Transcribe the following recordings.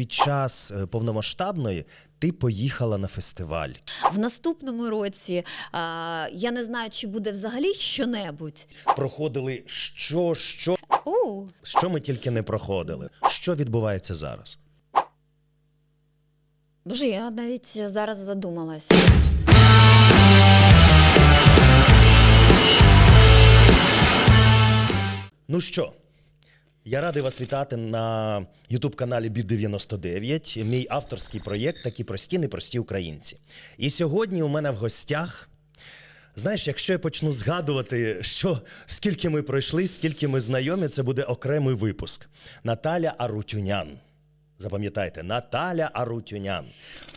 під час е, повномасштабної ти поїхала на фестиваль. В наступному році а, я не знаю, чи буде взагалі щонебудь. Проходили що, що, О, що ми тільки не проходили. Що відбувається зараз? боже, я навіть зараз задумалась. Ну що, я радий вас вітати на Ютуб-каналі Біт 99 мій авторський проєкт Такі прості, непрості українці. І сьогодні у мене в гостях. Знаєш, якщо я почну згадувати, що скільки ми пройшли, скільки ми знайомі, це буде окремий випуск. Наталя Арутюнян. Запам'ятайте, Наталя Арутюнян,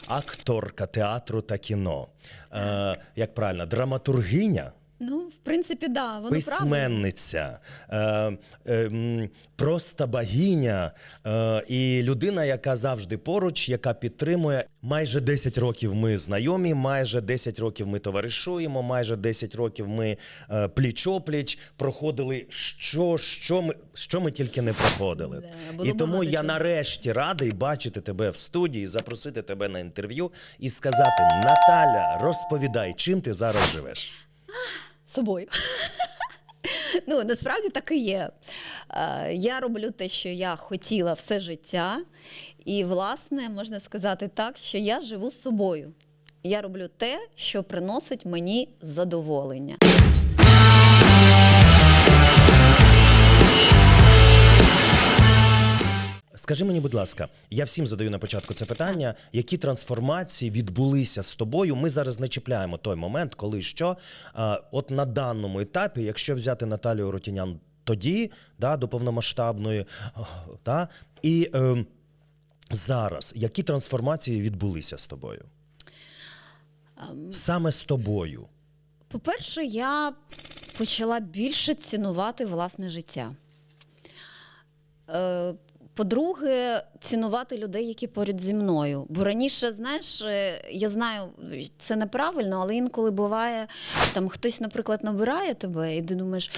акторка театру та кіно. Е, як правильно, драматургиня. Ну, в принципі, да, воно письменниця, е, е, просто богиня е, і людина, яка завжди поруч, яка підтримує. Майже 10 років ми знайомі, майже 10 років ми товаришуємо, майже 10 років ми е, пліч-опліч проходили, що, що, ми, що ми тільки не проходили. Да, і тому я чого. нарешті радий бачити тебе в студії, запросити тебе на інтерв'ю і сказати: Наталя, розповідай, чим ти зараз живеш. Собою. Ну, насправді так і є. Е, Я роблю те, що я хотіла все життя. І, власне, можна сказати так, що я живу собою. Я роблю те, що приносить мені задоволення. Скажи мені, будь ласка, я всім задаю на початку це питання. Які трансформації відбулися з тобою? Ми зараз не чіпляємо той момент, коли що. А, от на даному етапі, якщо взяти Наталію Ротінян тоді, да, до повномасштабної, да, і е, зараз, які трансформації відбулися з тобою? Саме з тобою. По-перше, я почала більше цінувати власне життя. По-друге, цінувати людей, які поряд зі мною. Бо раніше, знаєш, е, я знаю, це неправильно, але інколи буває, там хтось, наприклад, набирає тебе, і ти думаєш.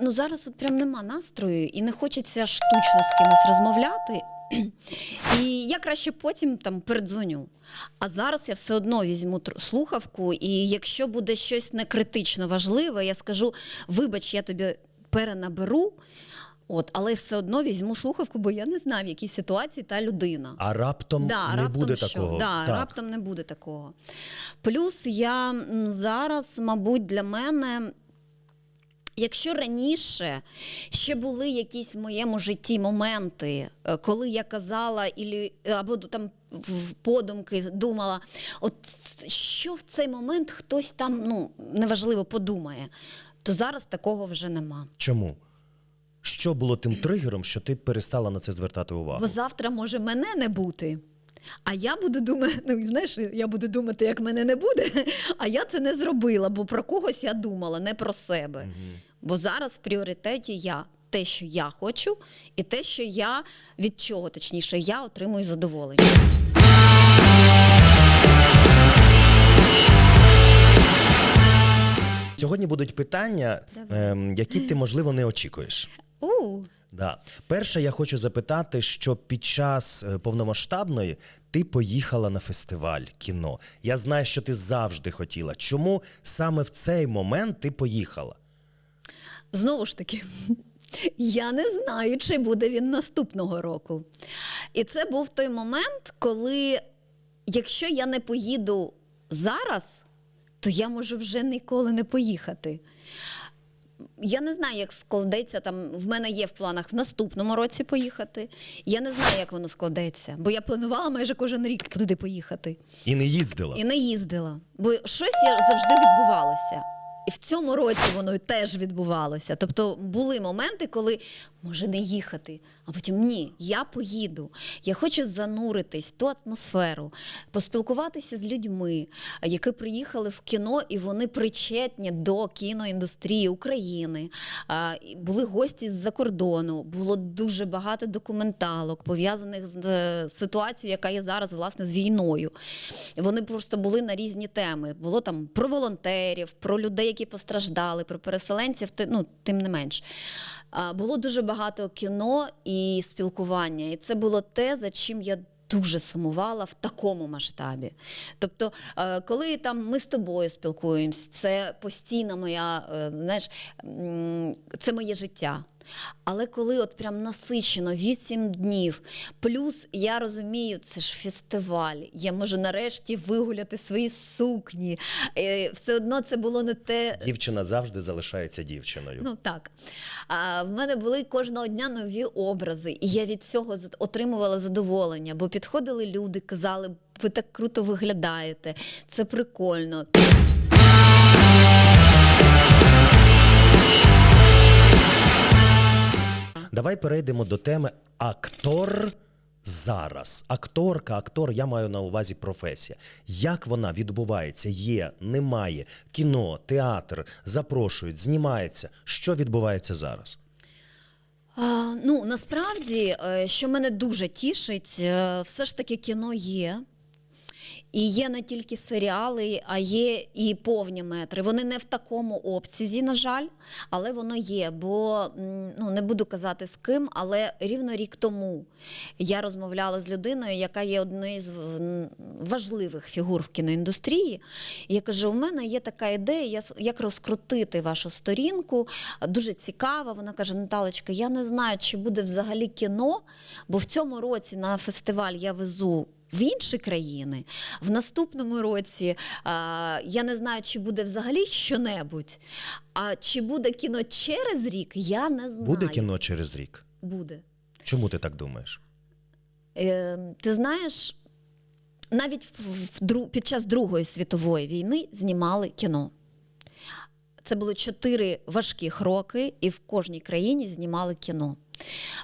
Ну, зараз от прям нема настрою, і не хочеться штучно з кимось розмовляти. І я краще потім там передзвоню. А зараз я все одно візьму слухавку, і якщо буде щось не критично важливе, я скажу: вибач, я тобі перенаберу. От, але все одно візьму слухавку, бо я не знаю, в якій ситуації та людина. А раптом Да, не раптом буде що? такого. Да, Так. Раптом не буде такого. Плюс я зараз, мабуть, для мене. Якщо раніше ще були якісь в моєму житті моменти, е, коли я казала або там в подумки думала, от що в цей момент хтось там, ну неважливо, подумає, то зараз такого вже нема. Чому? Що було тим тригером, що ти перестала на це звертати увагу? Бо завтра може мене не бути. А я буду думати, ну знаєш, я буду думати, як мене не буде. А я це не зробила, бо про когось я думала, не про себе. Бо зараз в пріоритеті я. Те, що я хочу, і те, що я від чого точніше, я отримую задоволення. Сьогодні будуть питання, ем, які ти, можливо, не очікуєш. У, Да. Перше, я хочу запитати, що під час е, повномасштабної ти поїхала на фестиваль кіно. Я знаю, що ти завжди хотіла. Чому саме в цей момент ти поїхала? Знову ж таки, я не знаю, чи буде він наступного року. І це був той момент, коли, якщо я не поїду зараз, то я можу вже ніколи не поїхати. Я не знаю, як складеться там. В мене є в планах в наступному році поїхати. Я не знаю, як воно складеться, бо я планувала майже кожен рік туди поїхати. І не їздила. І не їздила. Бо щось я завжди відбувалося. І в цьому році воно теж відбувалося. Тобто були моменти, коли може не їхати, а потім ні, я поїду. Я хочу зануритись в ту атмосферу, поспілкуватися з людьми, які приїхали в кіно, і вони причетні до кіноіндустрії України. Були гості з-за кордону, було дуже багато документалок, пов'язаних з е, ситуацією, яка є зараз власне з війною. Вони просто були на різні теми. Було там про волонтерів, про людей, які постраждали, про переселенців, ну, тим не менш. Було дуже багато багато кіно і спілкування. І це було те, за чим я. Дуже сумувала в такому масштабі. Тобто, е, коли там ми з тобою спілкуємось, це постійна моя, е, знаєш, це моє життя. Але коли от прям насичено 8 днів, плюс я розумію, це ж фестиваль. Я можу нарешті вигуляти свої сукні. Е, Все одно це було не те, Дівчина завжди залишається дівчиною. Ну так. А, в мене були кожного дня нові образи, і я від цього отримувала задоволення, бо підходили люди, казали, ви так круто виглядаєте, це прикольно. Давай перейдемо до теми актор зараз. Акторка, актор, я маю на увазі професія. Як вона відбувається? Є, немає. Кіно, театр запрошують, знімається. Що відбувається зараз? А, ну насправді, е, що мене дуже тішить, е, все ж таки кіно є. І є не тільки серіали, а є і повні метри. Вони не в такому обсязі, на жаль, але воно є. Бо ну не буду казати з ким, але рівно рік тому я розмовляла з людиною, яка є однією з важливих фігур в кіноіндустрії. І я кажу: у мене є така ідея, як розкрутити вашу сторінку. Дуже цікава. Вона каже: Наталочка, я не знаю, чи буде взагалі кіно, бо в цьому році на фестиваль я везу. В інші країни в наступному році а, я не знаю, чи буде взагалі щонебудь. А чи буде кіно через рік, я не знаю. Буде кіно через рік? Буде. Чому ти так думаєш? Е, ти знаєш, навіть в, в, під час Другої світової війни знімали кіно. Це було чотири важких роки, і в кожній країні знімали кіно.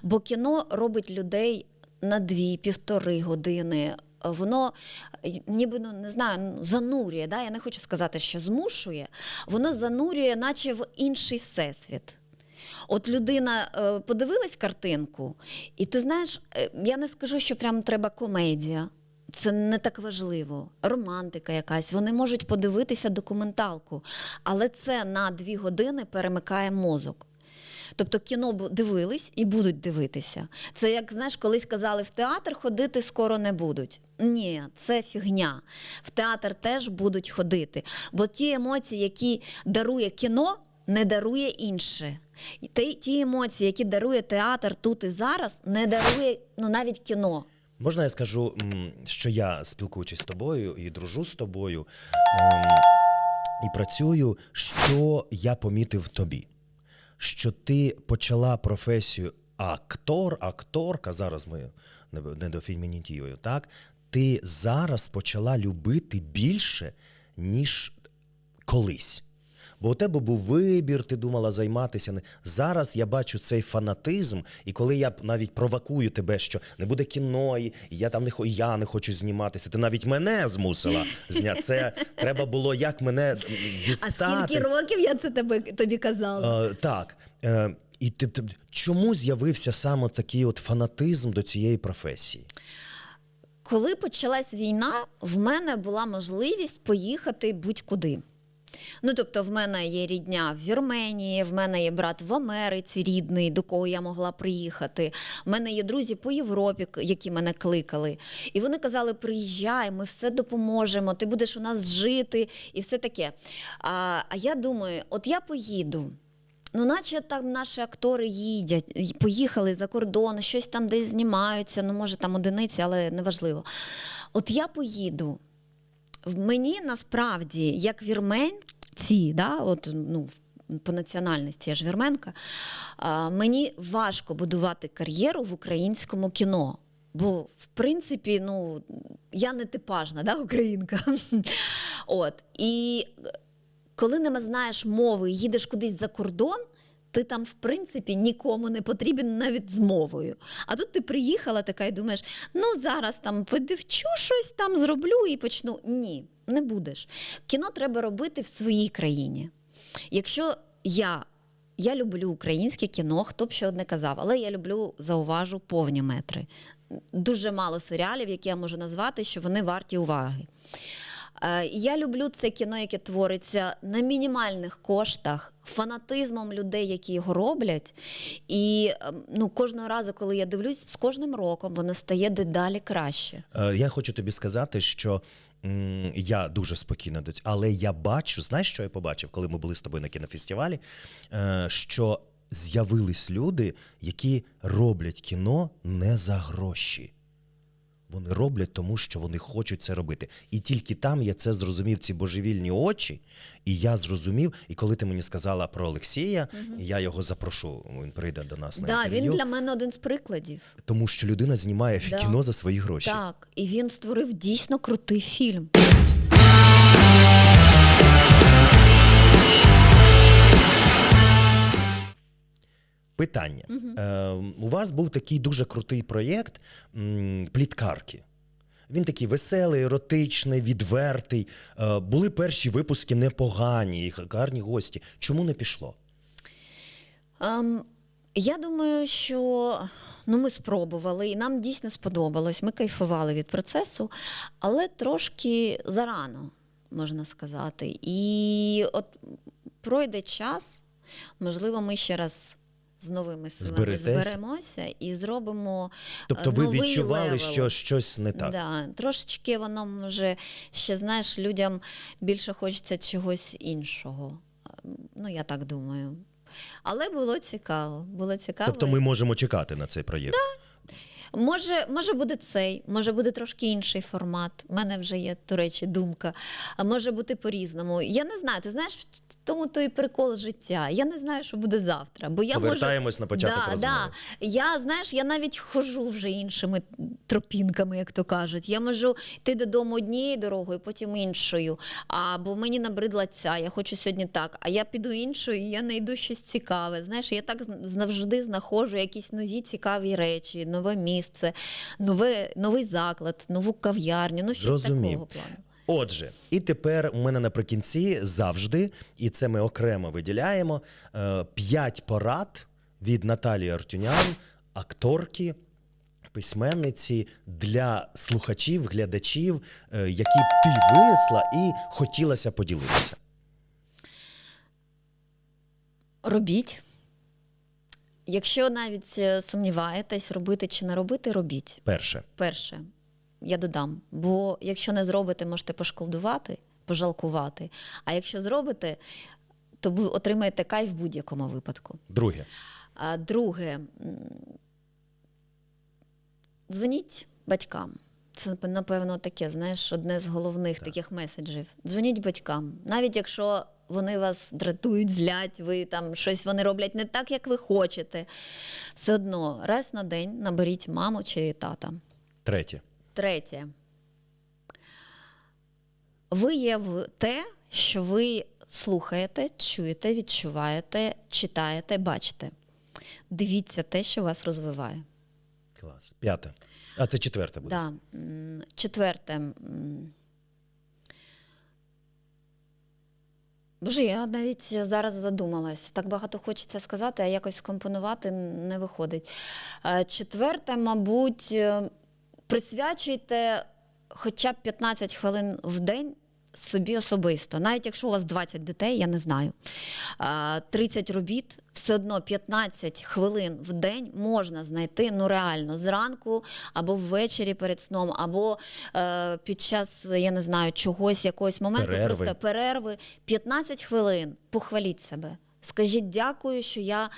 Бо кіно робить людей на дві-півтори години. Воно ніби ну, не знаю, ну, занурює. Да? Я не хочу сказати, що змушує, воно занурює, наче в інший всесвіт. От людина е, подивилась картинку, і ти знаєш, е, я не скажу, що прям треба комедія. Це не так важливо. Романтика якась. Вони можуть подивитися документалку, але це на дві години перемикає мозок. Тобто кіно дивились і будуть дивитися. Це як знаєш, колись казали, в театр ходити скоро не будуть. Ні, це фігня. В театр теж будуть ходити. Бо ті емоції, які дарує кіно, не дарує інше. Ті, ті емоції, які дарує театр тут і зараз, не дарує ну, навіть кіно. Можна я скажу, що я спілкуючись з тобою і дружу з тобою ем, і працюю, що я помітив тобі? Що ти почала професію актор, акторка, зараз ми не- до дофемінітіюю, так? Ти зараз почала любити більше, ніж колись. Бо у тебе був вибір, ти думала займатися. Зараз я бачу цей фанатизм, і коли я навіть провокую тебе, що не буде кіно, і я там не хо- я не хочу зніматися. Ти навіть мене змусила зняти. Це треба було як мене А дістати. скільки років я це тебе, тобі казала? Е, так. Е, і ти, ти чому з'явився саме такий от фанатизм до цієї професії? Коли почалась війна, в мене була можливість поїхати будь-куди. Ну, тобто, в мене є рідня в Вірменії, в мене є брат в Америці рідний, до кого я могла приїхати. В мене є друзі по Європі, які мене кликали. І вони казали: приїжджай, ми все допоможемо, ти будеш у нас жити і все таке. А, а я думаю, от я поїду. Ну, наче там наші актори їдять, поїхали за кордон, щось там десь знімаються, ну, може, там одиниці, але неважливо. От я поїду. В мені насправді, як вірменці, да, от, ну, по національності я ж вірменка, мені важко будувати кар'єру в українському кіно. Бо, в принципі, ну, я не типажна да, українка. От. І коли не знаєш мови, їдеш кудись за кордон, ти там, в принципі, нікому не потрібен навіть з мовою. А тут ти приїхала така і думаєш, ну зараз там подивчу щось там зроблю і почну. Ні, не будеш. Кіно треба робити в своїй країні. Якщо я. Я люблю українське кіно, хто б що не казав, але я люблю, зауважу, повні метри. Дуже мало серіалів, які я можу назвати, що вони варті уваги. Е, Я люблю це кіно, яке твориться на мінімальних коштах, фанатизмом людей, які його роблять. І ем, ну, кожного разу, коли я дивлюсь, з кожним роком воно стає дедалі краще. Е, Я хочу тобі сказати, що я дуже спокійно до цього, але я бачу, знаєш, що я побачив, коли ми були з тобою на кінофестивалі, Е, що з'явились люди, які роблять кіно не за гроші. Вони роблять тому, що вони хочуть це робити. І тільки там я це зрозумів, ці божевільні очі. І я зрозумів, і коли ти мені сказала про Олексія, я його запрошу. Він прийде до нас на Да, інтерв'ю. він для мене один з прикладів. Тому що людина знімає Да. кіно за свої гроші. Так, і він створив дійсно крутий фільм. Питання. Е, у вас був такий дуже крутий проєкт пліткарки. Він такий веселий, еротичний, відвертий. Е, були перші випуски непогані, гарні гості. Чому не пішло? Ем, я думаю, що ну, ми спробували, і нам дійсно сподобалось. Ми кайфували від процесу, але трошки зарано, можна сказати. І от пройде час, можливо, ми ще раз. З новими силами Зберетесь? зберемося і зробимо Тобто е, ви новий відчували, левел. що щось не так. Да, трошечки воно може ще знаєш, людям більше хочеться чогось іншого. Ну, я так думаю. Але було цікаво. Було цікаво. Тобто ми можемо чекати на цей проєкт. Може, може буде цей, може буде трошки інший формат. У мене вже є, до речі, думка. А може бути по-різному. Я не знаю, ти знаєш, в тому той прикол життя. Я не знаю, що буде завтра. Бо я можу... Повертаємось на початок да. Да. Я знаєш, я навіть хожу вже іншими тропінками, як то кажуть. Я можу йти додому однією дорогою, потім іншою. Або мені набридла ця, я хочу сьогодні так. А я піду іншою, і я знайду щось цікаве. Знаєш, я так завжди знаходжу якісь нові цікаві речі, нове місце, нове, новий заклад, нову кав'ярню. Ну, щось такого плану. Отже, і тепер у мене наприкінці завжди, і це ми окремо виділяємо, е, п'ять порад від Наталії Артюнян, акторки, письменниці для слухачів, глядачів, е, які ти винесла і хотілося поділитися. Робіть. Якщо навіть е, сумніваєтесь, робити чи не робити, робіть. Перше. Перше, я додам. Бо якщо не зробите, можете пошкодувати, пожалкувати. А якщо зробите, то ви отримаєте кайф в будь-якому випадку. Друге. А друге, дзвоніть батькам. Це, напевно, таке, знаєш, одне з головних таких меседжів. Дзвоніть батькам. Навіть якщо вони вас дратують, злять, ви там щось вони роблять не так, як ви хочете. Все одно раз на день наберіть маму чи тата. Третє. Третє. Ви є в те, що ви слухаєте, чуєте, відчуваєте, читаєте, бачите. Дивіться те, що вас розвиває. Клас. П'яте. А це четверте буде. Да. Четверте. Боже, я навіть зараз задумалась. Так багато хочеться сказати, а якось скомпонувати не виходить. Е, Четверте, мабуть, е, присвячуйте хоча б 15 хвилин в день собі особисто. Навіть якщо у вас 20 дітей, я не знаю. 30 робіт, все одно 15 хвилин в день можна знайти ну реально зранку або ввечері перед сном, або е, під час, я не знаю, чогось, якогось моменту, Перерви. просто перерви. 15 хвилин. Похваліть себе. Скажіть дякую, що я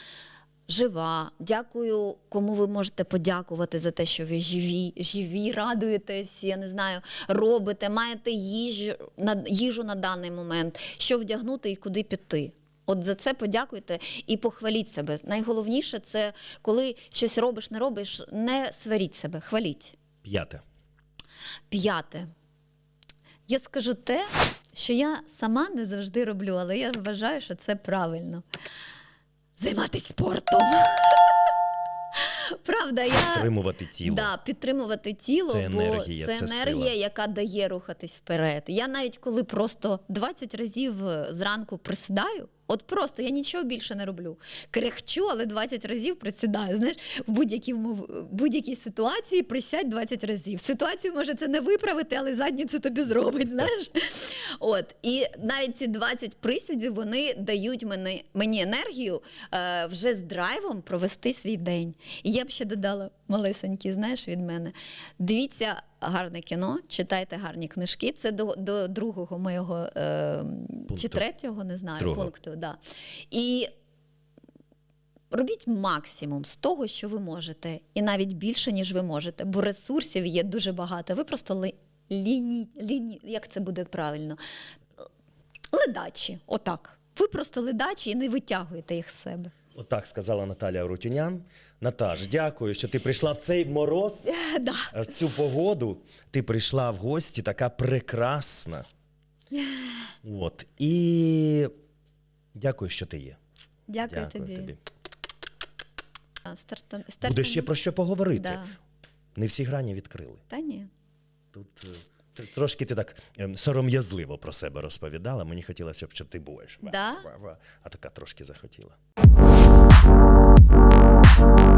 жива. Дякую, кому ви можете подякувати за те, що ви живі, живі, радуєтесь, я не знаю, робите, маєте їжу на їжу на даний момент, що вдягнути і куди піти. От за це подякуйте і похваліть себе. Найголовніше це коли щось робиш, не робиш, не сваріть себе, хваліть. П'яте. П'яте. Я скажу те, що я сама не завжди роблю, але я вважаю, що це правильно. Займатися спортом. Правда, я підтримувати тіло. Да, підтримувати тіло, Це бо енергія, це, це енергія, сила. яка дає рухатись вперед. Я навіть коли просто 20 разів е, зранку присідаю, От просто я нічого більше не роблю. Кряхчу, але 20 разів присідаю. Знаєш, в будь-якій будь-якій ситуації присядь 20 разів. Ситуацію може це не виправити, але задницю тобі зробить. Знаєш? От і навіть ці 20 присідів вони дають мені, мені енергію е, вже з драйвом провести свій день. І я б ще додала малесенький, знаєш, від мене. Дивіться гарне кіно, читайте гарні книжки. Це до, до другого моєго е, чи третього, не знаю, Другого. пункту. Да. І робіть максимум з того, що ви можете, і навіть більше, ніж ви можете, бо ресурсів є дуже багато. Ви просто ли, ліні, ліні, як це буде правильно? Ледачі, отак. Ви просто ледачі і не витягуєте їх з себе. Отак сказала Наталя Рутюнян. Наташ, дякую, що ти прийшла в цей мороз, Е, Да. в цю погоду. Ти прийшла в гості, така прекрасна. От. І дякую, що ти є. Дякую, Дякую тобі. тобі. А, Старта... старта- Буде ще про що поговорити. Да. Не всі грані відкрили. Та ні. Тут е, трошки ти так ем, сором'язливо про себе розповідала. Мені хотілося б, щоб ти будеш. Да? А така трошки захотіла. you